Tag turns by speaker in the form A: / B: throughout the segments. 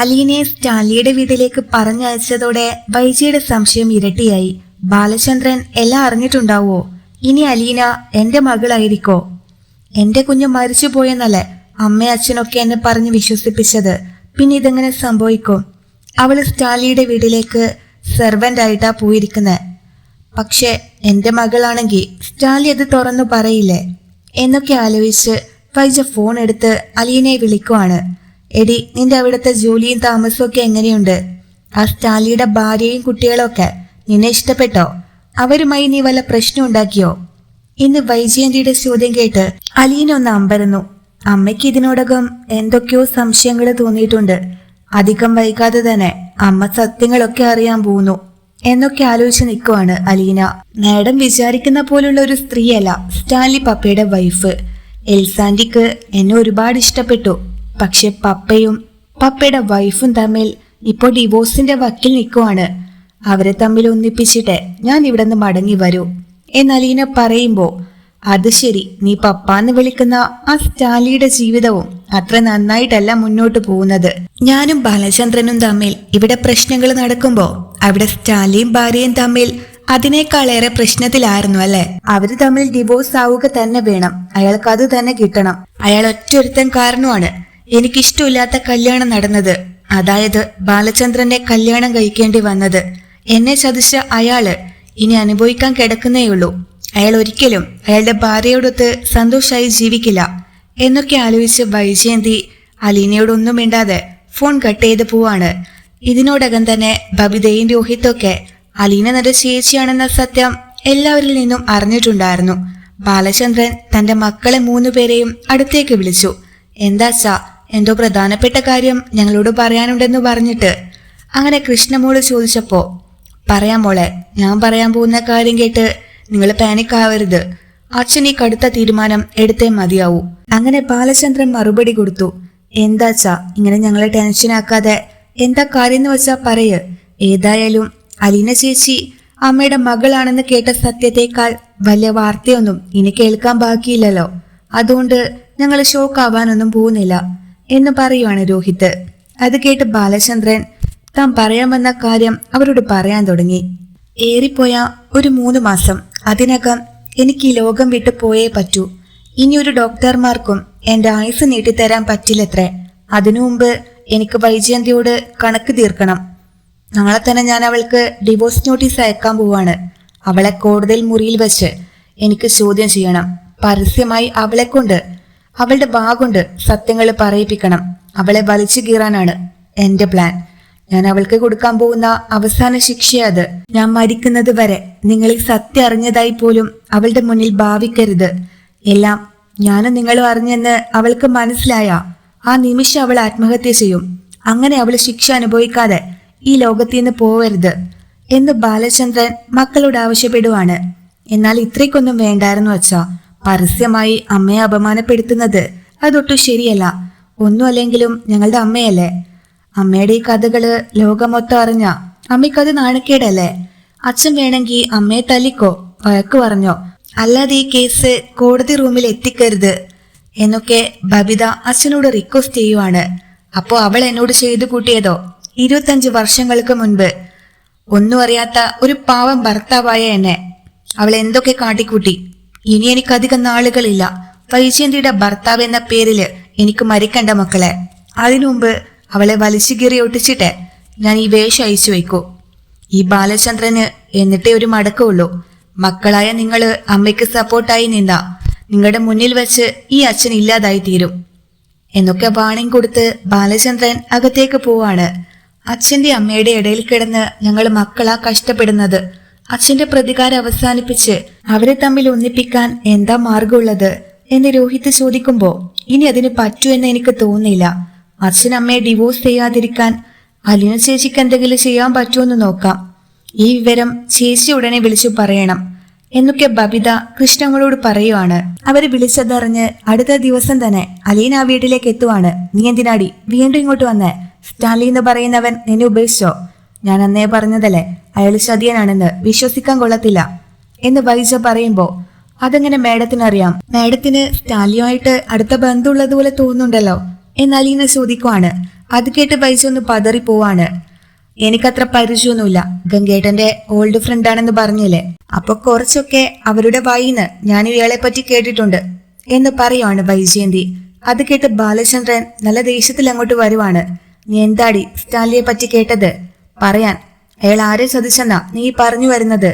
A: അലീനയെ സ്റ്റാൻലിയുടെ വീട്ടിലേക്ക് പറഞ്ഞയച്ചതോടെ വൈജിയുടെ സംശയം ഇരട്ടിയായി. ബാലചന്ദ്രൻ എല്ലാം അറിഞ്ഞിട്ടുണ്ടാവോ? ഇനി അലീന എന്റെ മകളായിരിക്കോ? എന്റെ കുഞ്ഞ് മരിച്ചു പോയെന്നല്ലേ അമ്മയും അച്ഛനൊക്കെ എന്നെ പറഞ്ഞ് വിശ്വസിപ്പിച്ചത്? പിന്നെ ഇതെങ്ങനെ സംഭവിക്കും? അവൾ സ്റ്റാലിയുടെ വീട്ടിലേക്ക് സെർവന്റ് ആയിട്ടാ പോയിരിക്കുന്നത് പക്ഷേ എന്റെ മകളാണെങ്കിൽ സ്റ്റാലി അത് തുറന്നു പറയില്ലേ? എന്നൊക്കെ ആലോചിച്ച് വൈജ ഫോൺ എടുത്ത് അലീനയെ വിളിക്കുവാണ്. എടി നിന്റെ അവിടുത്തെ ജോലിയും താമസവും ഒക്കെ എങ്ങനെയുണ്ട്? ആ സ്റ്റാലിയുടെ ഭാര്യയും കുട്ടികളൊക്കെ നിന്നെ ഇഷ്ടപ്പെട്ടോ? അവരുമായി നീ വല്ല പ്രശ്നം ഉണ്ടാക്കിയോ? ഇന്ന് വൈജയന്തിയുടെ ചോദ്യം കേട്ട് അലീനൊന്ന് അമ്പരന്നു. അമ്മയ്ക്ക് ഇതിനോടകം എന്തൊക്കെയോ സംശയങ്ങൾ തോന്നിയിട്ടുണ്ട്. അധികം വൈകാതെ തന്നെ അമ്മ സത്യങ്ങളൊക്കെ അറിയാൻ പോകുന്നു. എന്നൊക്കെ ആലോചിച്ച് നിൽക്കുവാണ് അലീന. മാഡം വിചാരിക്കുന്ന പോലുള്ള ഒരു സ്ത്രീയല്ല സ്റ്റാൻലി പപ്പയുടെ വൈഫ്. എൽസാൻഡിക്ക് എന്നെ ഒരുപാട് ഇഷ്ടപ്പെട്ടു. പക്ഷെ പപ്പയും പപ്പയുടെ വൈഫും തമ്മിൽ ഇപ്പോൾ ഡിവോഴ്സിന്റെ വക്കിൽ നിൽക്കുവാണ്. അവരെ തമ്മിൽ ഒന്നിപ്പിച്ചിട്ട് ഞാൻ ഇവിടെ നിന്ന് മടങ്ങി വരൂ. എന്ന് അലീന പറയുമ്പോ അത് ശരി നീ പപ്പാന്ന് വിളിക്കുന്ന ആ സ്റ്റാലിയുടെ ജീവിതവും അത്ര നന്നായിട്ടല്ല മുന്നോട്ട് പോകുന്നത്. ഞാനും ബാലചന്ദ്രനും തമ്മിൽ ഇവിടെ പ്രശ്നങ്ങൾ നടക്കുമ്പോ അവിടെ സ്റ്റാലിയും ഭാര്യയും തമ്മിൽ അതിനേക്കാളേറെ പ്രശ്നത്തിലായിരുന്നു അല്ലെ? അവർ തമ്മിൽ ഡിവോഴ്സ് ആവുക തന്നെ വേണം. അയാൾക്ക് അത് തന്നെ കിട്ടണം. അയാൾ ഒറ്റൊരുത്തൻ കാരണമാണ്. എനിക്കിഷ്ടമില്ലാത്ത കല്യാണം നടന്നത്. അതായത് ബാലചന്ദ്രന്റെ കല്യാണം കഴിക്കേണ്ടി വന്നത്. എന്നെ ചതിച്ച അയാൾ ഇനി അനുഭവിക്കാൻ കിടക്കുന്നേയുള്ളൂ. അയാൾ ഒരിക്കലും അയാളുടെ ഭാര്യയോടൊത്ത് സന്തോഷമായി ജീവിക്കില്ല. എന്നൊക്കെ ആലോചിച്ച് വൈജയന്തി അലീനയോടൊന്നും മിണ്ടാതെ ഫോൺ കട്ട് ചെയ്ത് പോവാണ്. ഇതിനോടകം തന്നെ ബബിതയും രോഹിത്തൊക്കെ അലീന തന്റെ ചേച്ചിയാണെന്ന സത്യം എല്ലാവരിൽ നിന്നും അറിഞ്ഞിട്ടുണ്ടായിരുന്നു. ബാലചന്ദ്രൻ തന്റെ മക്കളെ മൂന്നുപേരെയും അടുത്തേക്ക് വിളിച്ചു. എന്താച്ചാ എന്തോ പ്രധാനപ്പെട്ട കാര്യം ഞങ്ങളോട് പറയാനുണ്ടെന്ന് പറഞ്ഞിട്ട് അങ്ങനെ കൃഷ്ണമോൾ ചോദിച്ചപ്പോ പറയാം മോളെ ഞാൻ പറയാൻ പോകുന്ന കാര്യം കേട്ട് നിങ്ങൾ പാനിക് ആവരുത്. അച്ഛൻ ഈ കടുത്ത തീരുമാനം എടുത്തേ മതിയാവൂ. അങ്ങനെ ബാലചന്ദ്രൻ മറുപടി കൊടുത്തു എന്താച്ചാ ഇങ്ങനെ ഞങ്ങളെ ടെൻഷനാക്കാതെ എന്താ കാര്യം എന്ന് വെച്ചാ പറയ്. ഏതായാലും അലീന ചേച്ചി അമ്മയുടെ മകളാണെന്ന് കേട്ട സത്യത്തെക്കാൾ വലിയ വാർത്തയൊന്നും ഇനി കേൾക്കാൻ ബാക്കിയില്ലല്ലോ. അതുകൊണ്ട് ഞങ്ങൾ ഷോക്കാവാനൊന്നും പോകുന്നില്ല. എന്ന് പറയുവാണ് രോഹിത്. അത് കേട്ട് ബാലചന്ദ്രൻ താൻ പറയാൻ വന്ന കാര്യം അവരോട് പറയാൻ തുടങ്ങി. ഏറിപ്പോയ ഒരു മൂന്ന് മാസം അതിനകം എനിക്ക് ഈ ലോകം വിട്ടു പോയേ പറ്റൂ. ഇനി ഒരു ഡോക്ടർമാർക്കും എന്റെ ആയുസ് നീട്ടിത്തരാൻ പറ്റില്ലത്രേ. അതിനു മുമ്പ് എനിക്ക് വൈജയന്തിയോട് കണക്ക് തീർക്കണം. നാളെ തന്നെ ഞാൻ അവൾക്ക് ഡിവോഴ്സ് നോട്ടീസ് അയക്കാൻ പോവാണ്. അവളെ കോടതിയിൽ മുറിയിൽ വെച്ച് എനിക്ക് ചോദ്യം ചെയ്യണം. പരസ്യമായി അവളെ കൊണ്ട് അവളുടെ ഭാഗുണ്ട് സത്യങ്ങൾ പറയിപ്പിക്കണം. അവളെ വലിച്ചു കീറാനാണ് എന്റെ പ്ലാൻ ഞാൻ അവൾക്ക് കൊടുക്കാൻ പോകുന്ന അവസാന ശിക്ഷ അത്. ഞാൻ മരിക്കുന്നത് വരെ നിങ്ങൾ ഈ സത്യം അറിഞ്ഞതായി പോലും അവളുടെ മുന്നിൽ ഭാവിക്കരുത്. എല്ലാം ഞാനും നിങ്ങളും അറിഞ്ഞെന്ന് അവൾക്ക് മനസ്സിലായ. ആ നിമിഷം അവൾ ആത്മഹത്യ ചെയ്യും. അങ്ങനെ അവൾ ശിക്ഷ അനുഭവിക്കാതെ ഈ ലോകത്തിൽ നിന്ന് പോവരുത് എന്ന് ബാലചന്ദ്രൻ മക്കളോട് ആവശ്യപ്പെടുവാണ്. എന്നാൽ ഇത്രയ്ക്കൊന്നും വേണ്ടായിരുന്നു അച്ഛാ. പരസ്യമായി അമ്മയെ അപമാനപ്പെടുത്തുന്നത് അതൊട്ടും ശരിയല്ല. ഒന്നുമല്ലെങ്കിലും ഞങ്ങളുടെ അമ്മയല്ലേ? അമ്മയുടെ ഈ കഥകൾ ലോകമൊത്തം അറിഞ്ഞ അമ്മയ്ക്കത് നാണക്കേടല്ലേ? അച്ഛൻ വേണമെങ്കിൽ അമ്മയെ തല്ലിക്കോ? വഴക്ക് പറഞ്ഞോ? അല്ലാതെ ഈ കേസ് കോടതി റൂമിൽ എത്തിക്കരുത് എന്നൊക്കെ ബബിത അച്ഛനോട് റിക്വസ്റ്റ് ചെയ്യുവാണ്. അപ്പോ അവൾ എന്നോട് ചെയ്തു കൂട്ടിയതോ? ഇരുപത്തഞ്ച് വർഷങ്ങൾക്ക് മുൻപ്. ഒന്നും അറിയാത്ത ഒരു പാവം ഭർത്താവായ എന്നെ. അവൾ എന്തൊക്കെ കാട്ടിക്കൂട്ടി? ഇനി എനിക്കധികം നാളുകളില്ല. വൈജയന്തിയുടെ ഭർത്താവ് എന്ന പേരിൽ എനിക്ക് മരിക്കണ്ട മക്കളെ. അതിനുമുമ്പ് അവളെ വലിച്ചു കീറി ഒട്ടിച്ചിട്ട് ഞാൻ ഈ വേഷം അയച്ചു വയ്ക്കൂ. ഈ ബാലചന്ദ്രന് എന്നിട്ടേ ഒരു മടക്കമുള്ളൂ മക്കളായ നിങ്ങൾ അമ്മയ്ക്ക് സപ്പോർട്ടായി നിന്ന നിങ്ങളുടെ മുന്നിൽ വെച്ച് ഈ അച്ഛൻ ഇല്ലാതായി തീരും. എന്നൊക്കെ വാണിംഗ് കൊടുത്ത് ബാലചന്ദ്രൻ അകത്തേക്ക് പോവാണ്. അച്ഛന്റെ അമ്മയുടെ ഇടയിൽ കിടന്ന് ഞങ്ങൾ മക്കളാ കഷ്ടപ്പെടുന്നത്. അച്ഛന്റെ പ്രതികാരം അവസാനിപ്പിച്ച് അവരെ തമ്മിൽ ഒന്നിപ്പിക്കാൻ എന്താ മാർഗമുള്ളത് എന്ന് രോഹിത് ചോദിക്കുമ്പോൾ ഇനി അതിന് പറ്റൂ എന്ന് എനിക്ക് തോന്നില്ല അച്ഛൻ അമ്മയെ ഡിവോഴ്സ് ചെയ്യാതിരിക്കാൻ അലിന ചേച്ചിക്ക് എന്തെങ്കിലും ചെയ്യാൻ പറ്റുമെന്ന് നോക്കാം. ഈ വിവരം ചേച്ചി ഉടനെ വിളിച്ചു പറയണം എന്നൊക്കെ ബബിത കൃഷ്ണങ്ങളോട് പറയുവാണ്. അവർ വിളിച്ചതറിഞ്ഞ് അടുത്ത ദിവസം തന്നെ അലീന ആ വീട്ടിലേക്ക് എത്തുവാണ്. നീ എന്തിനാടി വീണ്ടും ഇങ്ങോട്ട് വന്നേ? സ്റ്റാലി എന്ന് പറയുന്നവൻ നിന്നെ ഉപേക്ഷിച്ചോ? ഞാൻ അന്നേ പറഞ്ഞതല്ലേ? അയാൾ ചതിയനാണെന്ന് വിശ്വസിക്കാൻ കൊള്ളത്തില്ല. എന്ന് വൈജ പറയുമ്പോ അതെങ്ങനെ മാഡത്തിന് അറിയാം മാഡത്തിന് സ്റ്റാലിയുമായിട്ട് അടുത്ത ബന്ധമുള്ളതുപോലെ തോന്നുന്നുണ്ടല്ലോ. എന്ന് അലീന ചോദിക്കുവാണ്. അത് കേട്ട് വൈജ ഒന്ന് പതറി പോവാണ്. എനിക്കത്ര പരിചയമൊന്നുമില്ല. ഗംഗേട്ടന്റെ ഓൾഡ് ഫ്രണ്ട് ആണെന്ന് പറഞ്ഞില്ലേ? അപ്പൊ കുറച്ചൊക്കെ അവരുടെ വായിന്ന് ഞാൻ ഇയാളെ പറ്റി കേട്ടിട്ടുണ്ട്. എന്ന് പറയുവാണ് വൈജയന്തി. അത് കേട്ട് ബാലചന്ദ്രൻ നല്ല ദേഷ്യത്തിൽ അങ്ങോട്ട് വരുവാണ്. നീ എന്താടി സ്റ്റാലിയെ പറ്റി കേട്ടത്? പറയാൻ. അയാൾ ആരെ ചതിച്ചെന്നാ നീ പറഞ്ഞു വരുന്നത്?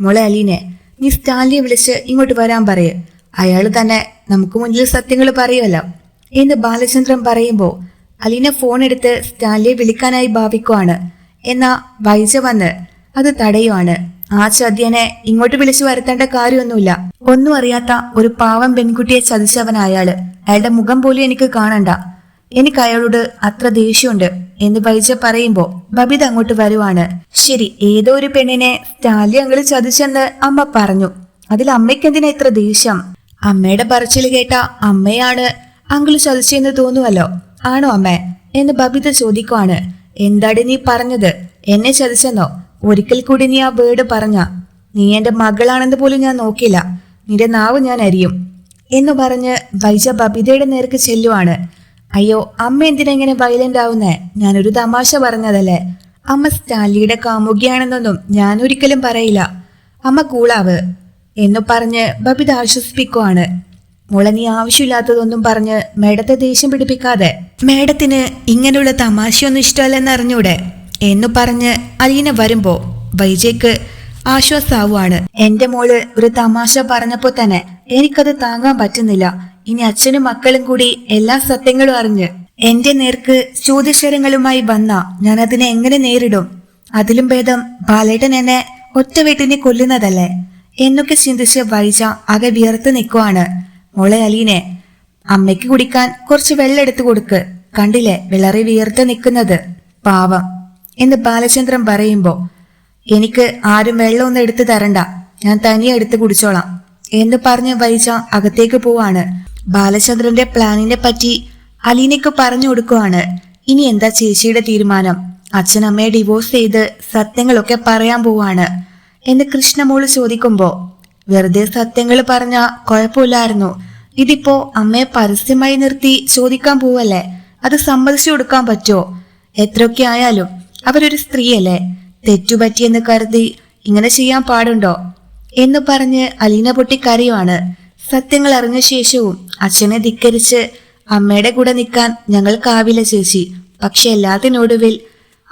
A: മോളെ അലീനെ നീ സ്റ്റാലിനെ വിളിച്ച് ഇങ്ങോട്ട് വരാൻ പറയ്. അയാൾ തന്നെ നമുക്ക് മുന്നിൽ സത്യങ്ങൾ പറയുമല്ലോ. എന്ന് ബാലചന്ദ്രൻ പറയുമ്പോൾ അലീന ഫോൺ എടുത്ത് സ്റ്റാലിയെ വിളിക്കാനായി ഭാവിക്കുവാണ്. എന്നാ വൈജ വന്ന് അത് തടയുവാണ്. ആ ചതിയനെ ഇങ്ങോട്ട് വിളിച്ചു വരുത്തേണ്ട കാര്യമൊന്നുമില്ല. ഒന്നും അറിയാത്ത ഒരു പാവം പെൺകുട്ടിയെ ചതിച്ചവനായാൾ അയാളുടെ മുഖം പോലും എനിക്ക് കാണണ്ട. എനിക്ക് അയാളോട് അത്ര ദേഷ്യമുണ്ട് എന്ന് വൈജ പറയുമ്പോ ബബിത അങ്ങോട്ട് വരുവാണ്. ശരി ഏതോ ഒരു പെണ്ണിനെ സ്റ്റാലി അങ്കിൾ ചതിച്ചെന്ന് അമ്മ പറഞ്ഞു. അതിൽ അമ്മയ്ക്ക് എന്തിനാ ഇത്ര ദേഷ്യം? അമ്മയുടെ പറച്ചിൽ കേട്ട അമ്മയാണ് അങ്കിൾ ചതിച്ചെന്ന് തോന്നുവല്ലോ. ആണോ അമ്മേ? എന്ന് ബബിത ചോദിക്കുവാണ്. എന്താടി നീ പറഞ്ഞത്? എന്നെ ചതിച്ചെന്നോ? ഒരിക്കൽ കൂടി നീ ആ വേർഡ് പറഞ്ഞ. നീ എന്റെ മകളാണെന്ന് പോലും ഞാൻ നോക്കില്ല നിന്റെ നാവ് ഞാൻ അരിയും. എന്ന് പറഞ്ഞ് വൈജ ബബിതയുടെ നേർക്ക് ചെല്ലുവാണ്. അയ്യോ അമ്മ എന്തിനാ ഇങ്ങനെ വയലന്റ് ആവുന്നേ? ഞാനൊരു തമാശ പറഞ്ഞതല്ലേ. അമ്മ സ്റ്റാലിയുടെ കാമുകിയാണെന്നൊന്നും ഞാൻ ഒരിക്കലും പറയില്ല. അമ്മ കൂളാവ്. എന്നു പറഞ്ഞ് ബബിത ആശ്വസിപ്പിക്കുവാണ്. മോളെ നീ ആവശ്യമില്ലാത്തതൊന്നും പറഞ്ഞ് മേഡത്തെ ദേഷ്യം പിടിപ്പിക്കാതെ. മേഡത്തിന് ഇങ്ങനെയുള്ള തമാശയൊന്നും ഇഷ്ടമല്ലെന്ന് അറിഞ്ഞൂടെ? എന്നു പറഞ്ഞ് അലീന വരുമ്പോ വൈജയ്ക്ക് ആശ്വാസാവുകയാണ് എന്റെ മോൾ ഒരു തമാശ പറഞ്ഞപ്പോ തന്നെ എനിക്കത് താങ്ങാൻ പറ്റുന്നില്ല. ഇനി അച്ഛനും മക്കളും കൂടി എല്ലാ സത്യങ്ങളും അറിഞ്ഞ് എന്റെ നേർക്ക് ചോദ്യശ്വരങ്ങളുമായി വന്ന ഞാൻ അതിനെ എങ്ങനെ നേരിടും? അതിലും ഭേദം ബാലേട്ടൻ എന്നെ ഒറ്റ വീട്ടിനെ കൊല്ലുന്നതല്ലേ? എന്നൊക്കെ ചിന്തിച്ച് വൈജ ആകെ വിയർത്ത് നിൽക്കുവാണ് മോളെ അലീനെ അമ്മയ്ക്ക് കുടിക്കാൻ കുറച്ച് വെള്ളം എടുത്തു കൊടുക്ക്. കണ്ടില്ലേ വിളറി വിയർത്ത് നിൽക്കുന്നത്? പാവം. എന്ന് ബാലചന്ദ്രൻ പറയുമ്പോ എനിക്ക് ആരും വെള്ളമൊന്നും എടുത്തു തരണ്ട. ഞാൻ തനിയെ എടുത്ത് കുടിച്ചോളാം. എന്ന് പറഞ്ഞ് വൈജ അകത്തേക്ക് പോവാണ്. ബാലചന്ദ്രന്റെ പ്ലാനിനെ പറ്റി അലീനയ്ക്ക് പറഞ്ഞു കൊടുക്കുവാണ്. ഇനി എന്താ ചേച്ചിയുടെ തീരുമാനം? അച്ഛനമ്മയെ ഡിവോഴ്സ് ചെയ്ത് സത്യങ്ങളൊക്കെ പറയാൻ പോവാണ്. എന്ന് കൃഷ്ണമോൾ ചോദിക്കുമ്പോ വെറുതെ സത്യങ്ങൾ പറഞ്ഞ കുഴപ്പമില്ലായിരുന്നു. ഇതിപ്പോ അമ്മയെ പരസ്യമായി നിർത്തി ചോദിക്കാൻ പോവല്ലേ? അത് സമ്മതിച്ചു കൊടുക്കാൻ പറ്റുമോ എത്രയൊക്കെ ആയാലും അവരൊരു സ്ത്രീയല്ലേ? തെറ്റുപറ്റിയെന്ന് കരുതി ഇങ്ങനെ ചെയ്യാൻ പാടുണ്ടോ? എന്ന് പറഞ്ഞ് അലീന പൊട്ടി കരയുവാണ് സത്യങ്ങൾ അറിഞ്ഞ ശേഷവും അച്ഛനെ ധിക്കരിച്ച് അമ്മയുടെ കൂടെ നിൽക്കാൻ ഞങ്ങൾക്കാവില്ല ചേച്ചി. പക്ഷെ എല്ലാത്തിനൊടുവിൽ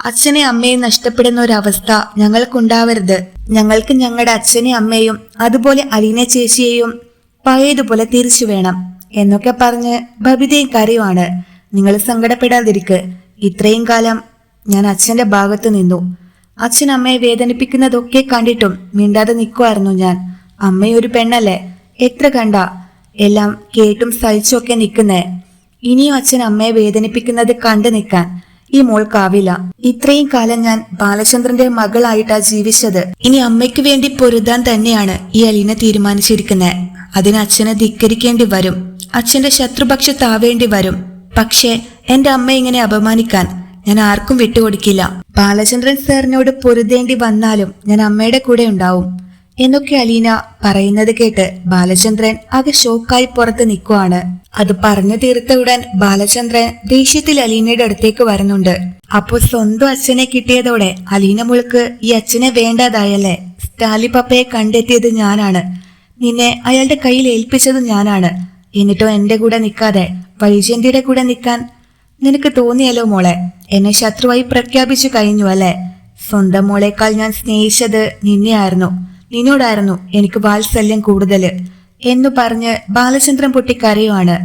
A: അച്ഛനെ അമ്മയും നഷ്ടപ്പെടുന്ന ഒരവസ്ഥ ഞങ്ങൾക്കുണ്ടാവരുത്. ഞങ്ങൾക്ക് ഞങ്ങളുടെ അച്ഛനെയും അമ്മയും അതുപോലെ അലീന ചേച്ചിയെയും പഴയതുപോലെ തിരിച്ചു വേണം എന്നൊക്കെ പറഞ്ഞ് ബബിതയും കരയുമാണ് നിങ്ങൾ സങ്കടപ്പെടാതിരിക്ക്. ഇത്രയും കാലം ഞാൻ അച്ഛന്റെ ഭാഗത്ത് നിന്നു. അച്ഛൻ അമ്മയെ വേദനിപ്പിക്കുന്നതൊക്കെ കണ്ടിട്ടും മിണ്ടാതെ നിൽക്കുമായിരുന്നു ഞാൻ. അമ്മയൊരു പെണ്ണല്ലേ? എത്ര കണ്ട? എല്ലാം കേട്ടും സഹിച്ചൊക്കെ നിൽക്കുന്നേ. ഇനിയും അച്ഛൻ അമ്മയെ വേദനിപ്പിക്കുന്നത് കണ്ടു നിൽക്കാൻ ഈ മോൾക്കാവില്ല ഇത്രയും കാലം ഞാൻ ബാലചന്ദ്രന്റെ മകളായിട്ടാ ജീവിച്ചത്. ഇനി അമ്മയ്ക്ക് വേണ്ടി പൊരുതാൻ തന്നെയാണ് ഈ അലീന തീരുമാനിച്ചിരിക്കുന്നത് അതിന് അച്ഛനെ ധിക്കരിക്കേണ്ടി വരും. അച്ഛന്റെ ശത്രുപക്ഷത്താവേണ്ടി വരും. പക്ഷേ എന്റെ അമ്മ ഇങ്ങനെ അപമാനിക്കാൻ ഞാൻ ആർക്കും വിട്ടുകൊടുക്കില്ല. ബാലചന്ദ്രൻ സാറിനോട് പൊരുതേണ്ടി വന്നാലും ഞാൻ അമ്മയുടെ കൂടെ ഉണ്ടാവും. എന്നൊക്കെ അലീന പറയുന്നത് കേട്ട് ബാലചന്ദ്രൻ ആകെ ഷോക്കായി പുറത്ത് നിൽക്കുവാണ് അത് പറഞ്ഞു തീർത്ത ഉടൻ ബാലചന്ദ്രൻ ദേഷ്യത്തിൽ അലീനയുടെ അടുത്തേക്ക് വരുന്നുണ്ട്. അപ്പോൾ സ്വന്തം അച്ഛനെ കിട്ടിയതോടെ അലീന മുൾക്ക് ഈ അച്ഛനെ വേണ്ടതായല്ലേ? സ്റ്റാലി പപ്പയെ കണ്ടെത്തിയത് ഞാനാണ്. നിന്നെ അയാളുടെ കയ്യിൽ ഏൽപ്പിച്ചത് ഞാനാണ്. എന്നിട്ടോ എന്റെ കൂടെ നിൽക്കാതെ. വൈജയന്തിയുടെ കൂടെ നിൽക്കാൻ നിനക്ക് തോന്നിയല്ലോ മോളെ? എന്നെ ശത്രുവായി പ്രഖ്യാപിച്ചു കഴിഞ്ഞു അല്ലേ? സ്വന്തം മോളേക്കാൾ ഞാൻ സ്നേഹിച്ചത് നിന്നെയായിരുന്നു. നിന്നോടായിരുന്നു എനിക്ക് വാത്സല്യം കൂടുതൽ എന്നു പറഞ്ഞ് ബാലചന്ദ്രൻ പൊട്ടിക്കരയുവാണ്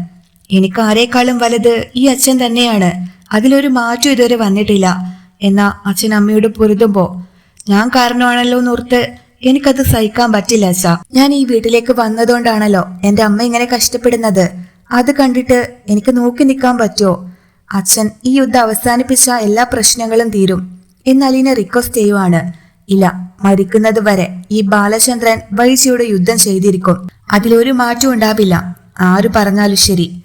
A: എനിക്ക് ആരേക്കാളും വലുത് ഈ അച്ഛൻ തന്നെയാണ്. അതിലൊരു മാറ്റം ഇതുവരെ വന്നിട്ടില്ല. എന്നാ അച്ഛൻ അമ്മയോട് പൊരുതുമ്പോ ഞാൻ കാരണമാണല്ലോ എന്നോർത്ത് എനിക്കത് സഹിക്കാൻ പറ്റില്ല അച്ഛ. ഞാൻ ഈ വീട്ടിലേക്ക് വന്നതുകൊണ്ടാണല്ലോ എന്റെ അമ്മ ഇങ്ങനെ കഷ്ടപ്പെടുന്നത്. അത് കണ്ടിട്ട് എനിക്ക് നോക്കി നിൽക്കാൻ പറ്റുമോ അച്ഛൻ ഈ യുദ്ധം അവസാനിപ്പിച്ച എല്ലാ പ്രശ്നങ്ങളും തീരും എന്ന് അലീന റിക്വസ്റ്റ് ചെയ്യുവാണ്. ഇല്ല മരിക്കുന്നത് വരെ ഈ ബാലചന്ദ്രൻ വൈശിയുടെ യുദ്ധം ചെയ്തിരിക്കും. അതിലൊരു മാറ്റം ഉണ്ടാവില്ല. ആര് പറഞ്ഞാലും ശരി.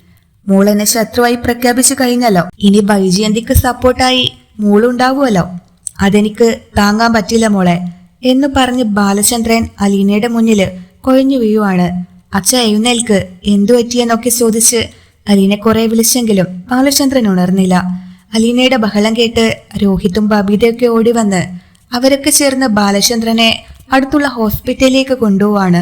A: മൂളനെ ശത്രുവായി പ്രഖ്യാപിച്ചു കഴിഞ്ഞല്ലോ. ഇനി വൈജയന്തിക്ക് സപ്പോർട്ടായി? മൂളുണ്ടാവുമല്ലോ അതെനിക്ക് താങ്ങാൻ പറ്റില്ല മോളെ എന്ന് പറഞ്ഞ് ബാലചന്ദ്രൻ അലീനയുടെ മുന്നിൽ കൊഴിഞ്ഞു വീഴുവാണ്. അച്ഛ എഴുന്നേൽക്ക്. എന്തു പറ്റിയെന്നൊക്കെ ചോദിച്ച് അലീന കുറെ വിളിച്ചെങ്കിലും ബാലചന്ദ്രൻ ഉണർന്നില്ല. അലീനയുടെ ബഹളം കേട്ട് രോഹിത്തും ബബീതയൊക്കെ ഓടി വന്ന് അവരൊക്കെ ചേർന്ന് ബാലചന്ദ്രനെ അടുത്തുള്ള ഹോസ്പിറ്റലിലേക്ക് കൊണ്ടുപോവാണ്.